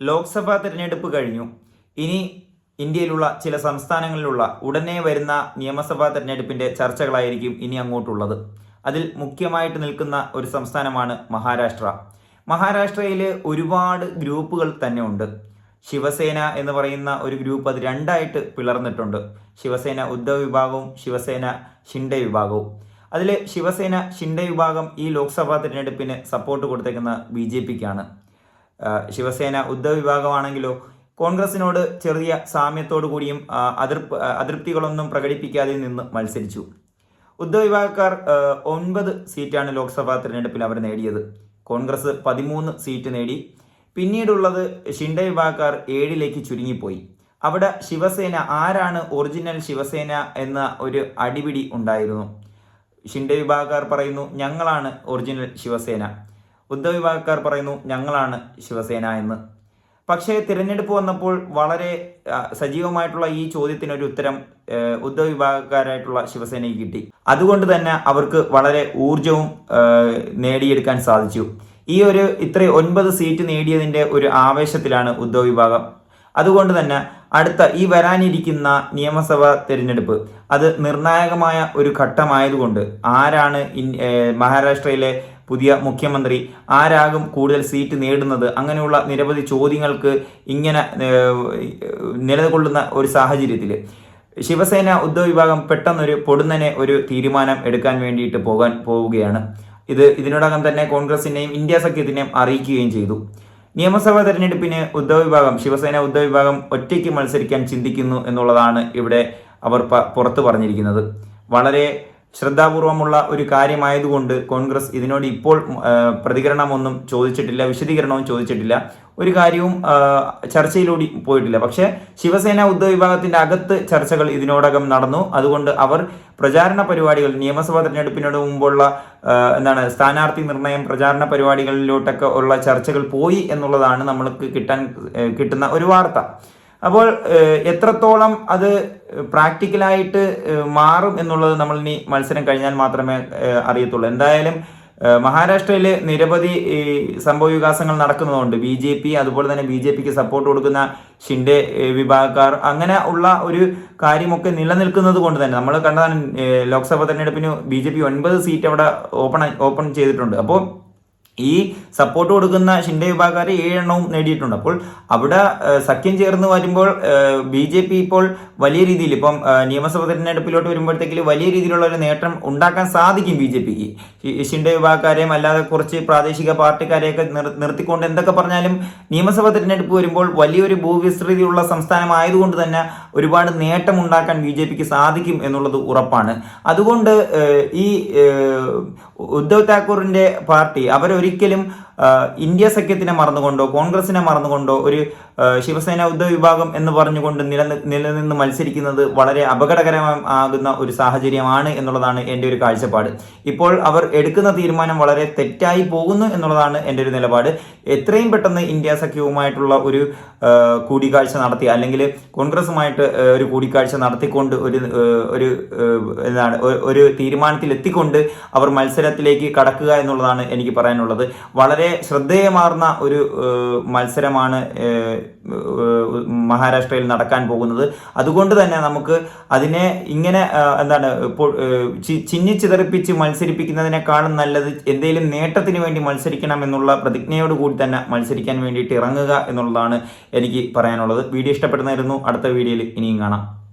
ലോക്സഭാ തിരഞ്ഞെടുപ്പ് കഴിഞ്ഞു. ഇനി ഇന്ത്യയിലുള്ള ചില സംസ്ഥാനങ്ങളിലുള്ള ഉടനെ വരുന്ന നിയമസഭാ തിരഞ്ഞെടുപ്പിന്റെ ചർച്ചകളായിരിക്കും ഇനി അങ്ങോട്ടുള്ളത്. അതിൽ മുഖ്യമായിട്ട് നിൽക്കുന്ന ഒരു സംസ്ഥാനമാണ് മഹാരാഷ്ട്ര. മഹാരാഷ്ട്രയിൽ ഒരുപാട് ഗ്രൂപ്പുകൾ തന്നെ ഉണ്ട് ശിവസേന എന്ന് പറയുന്ന ഒരു ഗ്രൂപ്പ് അത് രണ്ടായിട്ട് പിളർന്നിട്ടുണ്ട്. ശിവസേന ഉദ്ധവ് വിഭാഗവും ശിവസേന ഷിൻഡെ വിഭാഗവും. അതിൽ ശിവസേന ഷിൻഡെ വിഭാഗം ഈ ലോക്സഭാ തിരഞ്ഞെടുപ്പിന് സപ്പോർട്ട് കൊടുത്തേക്കുന്ന ബി ജെ പിക്കാണ്. ശിവസേന ഉദ്ധവ് വിഭാഗമാണെങ്കിലോ കോൺഗ്രസിനോട് ചെറിയ സാമ്യത്തോടു കൂടിയും അതിർപ്പ് അതൃപ്തികളൊന്നും പ്രകടിപ്പിക്കാതെ നിന്ന് മത്സരിച്ചു. ഉദ്ധവ് വിഭാഗക്കാർ ഒൻപത് സീറ്റാണ് ലോക്സഭാ തിരഞ്ഞെടുപ്പിൽ അവർ നേടിയത്. കോൺഗ്രസ് പതിമൂന്ന് സീറ്റ് നേടി. പിന്നീടുള്ളത് ഷിൻഡെ വിഭാഗക്കാർ ഏഴിലേക്ക് ചുരുങ്ങിപ്പോയി. അവിടെ ശിവസേന ആരാണ് ഒറിജിനൽ ശിവസേന എന്ന ഒരു അടിപിടി ഉണ്ടായിരുന്നു. ഷിൻഡെ വിഭാഗക്കാർ പറയുന്നു ഞങ്ങളാണ് ഒറിജിനൽ ശിവസേന. ഉദ്ധവ് വിഭാഗക്കാർ പറയുന്നു ഞങ്ങളാണ് ശിവസേന എന്ന്. പക്ഷേ തിരഞ്ഞെടുപ്പ് വന്നപ്പോൾ വളരെ സജീവമായിട്ടുള്ള ഈ ചോദ്യത്തിന് ഒരു ഉത്തരം ഉദ്ധവ് വിഭാഗക്കാരായിട്ടുള്ള ശിവസേനയ്ക്ക് കിട്ടി. അതുകൊണ്ട് തന്നെ അവർക്ക് വളരെ ഊർജവും നേടിയെടുക്കാൻ സാധിച്ചു. ഈ ഒരു ഇത്ര ഒൻപത് സീറ്റ് നേടിയതിന്റെ ഒരു ആവേശത്തിലാണ് ഉദ്ധവ് വിഭാഗം അതുകൊണ്ട് തന്നെ അടുത്ത ഈ വരാനിരിക്കുന്ന നിയമസഭാ തിരഞ്ഞെടുപ്പ് അത് നിർണായകമായ ഒരു ഘട്ടമായതുകൊണ്ട് ആരാണ് മഹാരാഷ്ട്രയിലെ പുതിയ മുഖ്യമന്ത്രി ആരാകും കൂടുതൽ സീറ്റ് നേടുന്നത്? അങ്ങനെയുള്ള നിരവധി ചോദ്യങ്ങൾക്ക് ഇങ്ങനെ നിലകൊള്ളുന്ന ഒരു സാഹചര്യത്തിൽ ശിവസേന ഉദ്ധവ് വിഭാഗം പെട്ടെന്നൊരു പൊടുന്നനെ ഒരു തീരുമാനം എടുക്കാൻ വേണ്ടിയിട്ട് പോകാൻ പോവുകയാണ്. ഇത് ഇതിനോടകം തന്നെ കോൺഗ്രസിനെയും ഇന്ത്യ സഖ്യത്തിനെയും അറിയിക്കുകയും ചെയ്തു. നിയമസഭാ തെരഞ്ഞെടുപ്പിന് ഉദ്ധവ് വിഭാഗം ശിവസേന ഉദ്ധവ് വിഭാഗം ഒറ്റയ്ക്ക് മത്സരിക്കാൻ ചിന്തിക്കുന്നു എന്നുള്ളതാണ് ഇവിടെ അവർ പുറത്തു പറഞ്ഞിരിക്കുന്നത്. വളരെ ശ്രദ്ധാപൂർവമുള്ള ഒരു കാര്യമായതുകൊണ്ട് കോൺഗ്രസ് ഇതിനോട് ഇപ്പോൾ പ്രതികരണമൊന്നും ചോദിച്ചിട്ടില്ല വിശദീകരണവും ചോദിച്ചിട്ടില്ല. ഒരു കാര്യവും ചർച്ചയിലൂടെ പോയിട്ടില്ല. പക്ഷേ ശിവസേന ഉദ്ധവ് വിഭാഗത്തിന്റെ അകത്ത് ചർച്ചകൾ ഇതിനോടകം നടന്നു. അതുകൊണ്ട് അവർ പ്രചാരണ പരിപാടികൾ നിയമസഭാ തെരഞ്ഞെടുപ്പിനോട് മുമ്പുള്ള എന്താണ് സ്ഥാനാർത്ഥി നിർണയം പ്രചാരണ പരിപാടികളിലോട്ടൊക്കെ ഉള്ള ചർച്ചകൾ പോയി എന്നുള്ളതാണ് നമ്മൾക്ക് കിട്ടാൻ കിട്ടുന്ന ഒരു വാർത്ത. അപ്പോൾ എത്രത്തോളം അത് പ്രാക്ടിക്കലായിട്ട് മാറും എന്നുള്ളത് നമ്മൾ ഇനി മത്സരം കഴിഞ്ഞാൽ മാത്രമേ അറിയത്തുള്ളൂ. എന്തായാലും മഹാരാഷ്ട്രയിൽ നിരവധി സംഭവ വികാസങ്ങൾ നടക്കുന്നതുകൊണ്ട് ബി ജെ പി അതുപോലെ തന്നെ ബി ജെ പിക്ക് സപ്പോർട്ട് കൊടുക്കുന്ന ഷിൻഡെ വിഭാഗക്കാർ അങ്ങനെ ഉള്ള ഒരു കാര്യമൊക്കെ നിലനിൽക്കുന്നത് കൊണ്ട് തന്നെ നമ്മൾ കണ്ടതാണ് ലോക്സഭാ തെരഞ്ഞെടുപ്പിന് ബി ജെ പി ഒൻപത് സീറ്റ് അവിടെ ഓപ്പൺ ഓപ്പൺ ചെയ്തിട്ടുണ്ട്. അപ്പോൾ ഈ സപ്പോർട്ട് കൊടുക്കുന്ന ഷിൻഡെ വിഭാഗക്കാർ ഏഴെണ്ണവും നേടിയിട്ടുണ്ട്. അപ്പോൾ അവിടെ സഖ്യം ചേർന്ന് വരുമ്പോൾ ബി ജെ പി ഇപ്പോൾ വലിയ രീതിയിൽ ഇപ്പം നിയമസഭ തെരഞ്ഞെടുപ്പിലോട്ട് വരുമ്പോഴത്തേക്ക് വലിയ രീതിയിലുള്ള ഒരു നേട്ടം ഉണ്ടാക്കാൻ സാധിക്കും ബി ജെ പിക്ക്. ഷിൻഡെ വിഭാഗക്കാരെയും അല്ലാതെ കുറച്ച് പ്രാദേശിക പാർട്ടിക്കാരെയൊക്കെ നിർ നിർത്തിക്കൊണ്ട് എന്തൊക്കെ പറഞ്ഞാലും നിയമസഭാ തെരഞ്ഞെടുപ്പ് വരുമ്പോൾ വലിയൊരു ഭൂവിസ്തൃതിയുള്ള സംസ്ഥാനമായതുകൊണ്ട് തന്നെ ഒരുപാട് നേട്ടം ഉണ്ടാക്കാൻ ബി ജെ പിക്ക് സാധിക്കും എന്നുള്ളത് ഉറപ്പാണ്. അതുകൊണ്ട് ഈ ഉദ്ധവ് താക്കൂറിന്റെ പാർട്ടി അവരൊരിക്കലും ഇന്ത്യ സഖ്യത്തിനെ മറന്നുകൊണ്ടോ കോൺഗ്രസിനെ മറന്നുകൊണ്ടോ ഒരു ശിവസേന ഉദ്ധവ് വിഭാഗം എന്ന് പറഞ്ഞുകൊണ്ട് നിലനി നിലനിന്ന് മത്സരിക്കുന്നത് വളരെ അപകടകരമാകുന്ന ഒരു സാഹചര്യമാണ് എന്നുള്ളതാണ് എന്റെ ഒരു കാഴ്ചപ്പാട്. ഇപ്പോൾ അവർ എടുക്കുന്ന തീരുമാനം വളരെ തെറ്റായി പോകുന്നു എന്നുള്ളതാണ് എന്റെ ഒരു നിലപാട്. എത്രയും പെട്ടെന്ന് ഇന്ത്യ സഖ്യവുമായിട്ടുള്ള ഒരു കൂടിക്കാഴ്ച നടത്തി അല്ലെങ്കിൽ കോൺഗ്രസുമായിട്ട് ഒരു കൂടിക്കാഴ്ച നടത്തിക്കൊണ്ട് ഒരു ഒരു എന്താണ് ഒരു തീരുമാനത്തിൽ എത്തിക്കൊണ്ട് അവർ മത്സരത്തിലേക്ക് കടക്കുക എന്നുള്ളതാണ് എനിക്ക് പറയാനുള്ളത്. വളരെ ശ്രദ്ധേയമാർന്ന ഒരു മത്സരമാണ് മഹാരാഷ്ട്രയിൽ നടക്കാൻ പോകുന്നത്. അതുകൊണ്ട് തന്നെ നമുക്ക് അതിനെ ഇങ്ങനെ എന്താണ് ചിന്നിച്ചിതറിപ്പിച്ച് മത്സരിപ്പിക്കുന്നതിനേക്കാളും നല്ലത് എന്തെങ്കിലും നേട്ടത്തിന് വേണ്ടി മത്സരിക്കണം എന്നുള്ള പ്രതിജ്ഞയോട് കൂടി തന്നെ മത്സരിക്കാൻ വേണ്ടിയിട്ട് ഇറങ്ങുക എന്നുള്ളതാണ് എനിക്ക് പറയാനുള്ളത്. വീഡിയോ ഇഷ്ടപ്പെടുന്നതായിരുന്നു അടുത്ത വീഡിയോയിൽ ഇനിയും കാണാം.